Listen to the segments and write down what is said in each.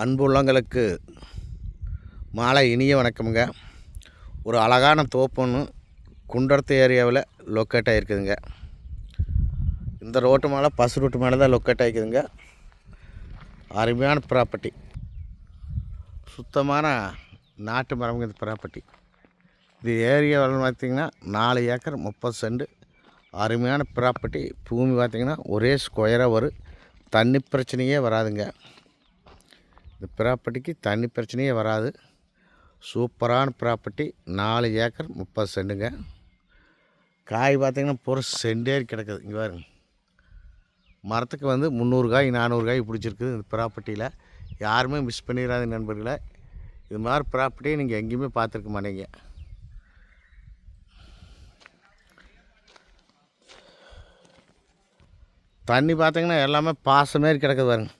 அன்பு உள்ளங்களுக்கு மாலை இனிய வணக்கமுங்க. ஒரு அழகான தோப்புன்னு குண்டரத்து ஏரியாவில் லொக்கேட் ஆகிருக்குதுங்க இந்த ரோட்டு மேலே பஸ் ரூட்டு மேலே தான் லொக்கேட் ஆகிக்குதுங்க அருமையான ப்ராப்பர்ட்டி சுத்தமான நாட்டு மரமுங்க இந்த ப்ராப்பர்ட்டி இது ஏரியாவில் பார்த்திங்கன்னா நாலு ஏக்கர் முப்பது சென்ட். அருமையான ப்ராப்பர்ட்டி பூமி பார்த்திங்கன்னா ஒரே ஸ்கொயராக வரும். தண்ணி பிரச்சனையே வராதுங்க. இந்த ப்ராப்பர்ட்டிக்கு தண்ணி பிரச்சனையே வராது. சூப்பரான ப்ராப்பர்ட்டி நாலு ஏக்கர் முப்பது சென்டுங்க காய் பார்த்திங்கன்னா பொறு செண்டேறி கிடக்குது. இங்கே பாருங்க. மரத்துக்கு வந்து முந்நூறு காய் நானூறு காய் பிடிச்சிருக்குது இந்த ப்ராப்பர்ட்டியில். யாருமே மிஸ் பண்ணிடாத நண்பர்களை இது மாதிரி ப்ராப்பர்ட்டியை நீங்கள் எங்கேயுமே பார்த்துருக்க மாட்டீங்க. தண்ணி பார்த்தீங்கன்னா எல்லாமே பாசம் மாரி கிடக்குது பாருங்க.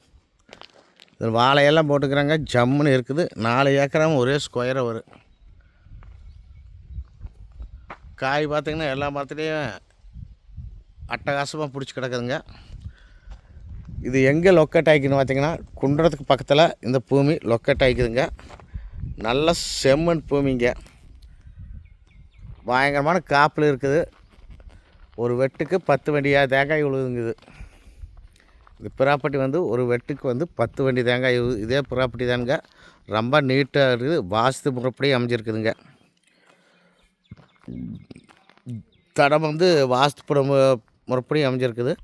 இதில் வாழையெல்லாம் போட்டுக்கிறாங்க. ஜம்முன்னு இருக்குது. நாலு ஏக்கராவும் ஒரே ஸ்கொயராக வரும் காய் பார்த்தீங்கன்னா எல்லா மரத்துலேயும் அட்டகாசமாக பிடிச்சி கிடக்குதுங்க. இது எங்கே லொக்கேட் ஆகிக்குன்னு பார்த்தீங்கன்னா குன்றத்துக்கு பக்கத்தில் இந்த பூமி லொக்கேட் ஆகிக்குதுங்க நல்ல செம்மண் பூமிங்க. பயங்கரமான காப்பில் இருக்குது. ஒரு வெட்டுக்கு பத்து வண்டியாக தேங்காய் உழுதுங்குது இந்த ப்ராப்பர்ட்டி வந்து ஒரு வெட்டுக்கு வந்து பத்து வண்டி தாங்க. இதே ப்ராப்பர்ட்டி தானுங்க. ரொம்ப நீட்டாக இருக்குது. வாஸ்து முறைப்படி அமைஞ்சிருக்குதுங்க. தடம் வந்து வாஸ்து முறைப்படி அமைஞ்சிருக்குது.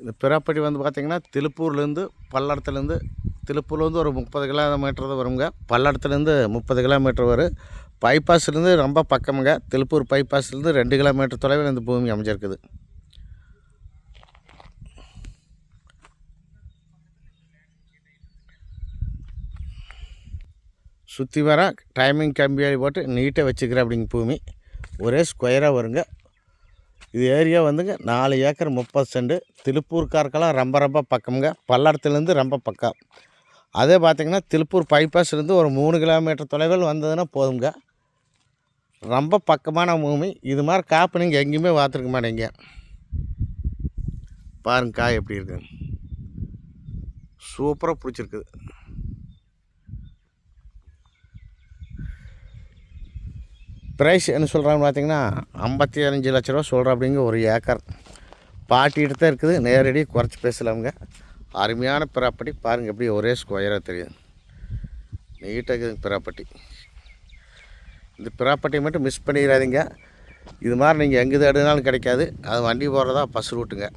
இந்த ப்ராப்பர்ட்டி வந்து பார்த்திங்கன்னா திருப்பூர்லேருந்து பல்லடத்துலேருந்து திருப்பூர்லேருந்து ஒரு முப்பது கிலோமீட்டர் தான் வருங்க. பல்லடத்துலேருந்து முப்பது கிலோமீட்டர் வரும். பைபாஸ்லேருந்து ரொம்ப பக்கமுங்க. திருப்பூர் பைபாஸ்லேருந்து ரெண்டு கிலோமீட்டர் தொலைவில் இந்த பூமி அமைஞ்சிருக்குது. சுற்றி வர டைமிங் கம்பியாடி போட்டு நீட்டாக வச்சுக்கிறேன் அப்படிங்க பூமி. ஒரே ஸ்கொயராக வருங்க. இது ஏரியா வந்துங்க நாலு ஏக்கர் முப்பது செண்டு திருப்பூர்காருக்கெல்லாம் ரொம்ப ரொம்ப பக்கமுங்க. பல்லடத்துலேருந்து ரொம்ப பக்கம். அதே பார்த்திங்கன்னா திருப்பூர் பைபாஸ்லேருந்து ஒரு மூணு கிலோமீட்டர் தொலைவில் வந்ததுன்னா போதுங்க ரொம்ப பக்கமான பூமி. இது மாதிரி காப்பு நீங்கள் எங்கேயுமே பார்த்துருக்க மாட்டீங்க. பாருங்க காய் எப்படி இருக்குது சூப்பராக பிடிச்சிருக்குது. ப்ரைஸ் என்ன சொல்கிறாங்க பார்த்தீங்கன்னா ஐம்பத்தி அஞ்சு லட்ச ரூபா சொல்கிற அப்படிங்க ஒரு ஏக்கர். பாட்டிகிட்டு தான் இருக்குது. நேரடி குறைச்சி பேசலாமுங்க. அருமையான ப்ராப்பர்ட்டி பாருங்கள் எப்படி ஒரே ஸ்கொயராக தெரியுது. நீட்டாக இருக்குது ப்ராப்பர்ட்டி இந்த ப்ராப்பர்ட்டியை மட்டும் மிஸ் பண்ணிடாதீங்க. இது மாதிரி நீங்கள் எங்கே தேடினாலும் கிடைக்காது. அது வண்டி போகிறதா பஸ் ரூட்டுங்க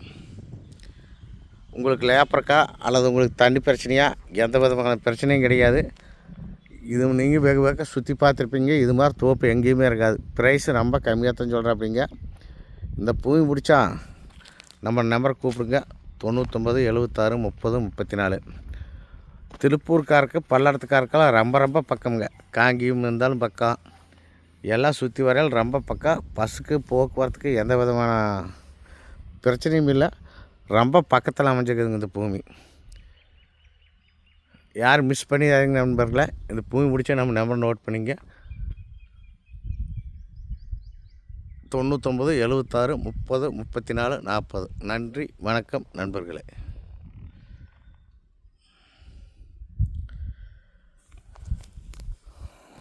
உங்களுக்கு லேப்பருக்கா அல்லது உங்களுக்கு தண்ணி பிரச்சனையா? எந்த விதமான பிரச்சனையும் கிடையாது. இது நீங்கள் வெகு வெக சுற்றி பார்த்துருப்பீங்க. இது மாதிரி தோப்பு எங்கேயுமே இருக்காது. ப்ரைஸ் ரொம்ப கம்மியாக தான் சொல்கிறாப்பீங்க இந்த பூமி பிடிச்சா நம்ம நம்பரை கூப்பிடுங்க. தொண்ணூற்றொம்பது எழுபத்தாறு முப்பது முப்பத்தி நாலு திருப்பூர்காருக்கு பல்லடத்துக்காருக்கெல்லாம் ரொம்ப ரொம்ப பக்கம்ங்க. காங்கியம் இருந்தாலும் பக்கம். எல்லாம் சுற்றி வரையில் ரொம்ப பக்கம். பஸ்ஸுக்கு போக்குவரத்துக்கு எந்த விதமான பிரச்சனையும் இல்லை. ரொம்ப பக்கத்தில் அமைஞ்சிருக்குதுங்க இந்த பூமி. யார் மிஸ் பண்ணிடாதீங்க நண்பர்களை. இந்த பூமி முடிச்சா நம்ம நம்பர் நோட் பண்ணிங்க. தொண்ணூற்றொம்பது எழுபத்தாறு முப்பது முப்பத்தி நாலு நாற்பது நன்றி வணக்கம் நண்பர்களே.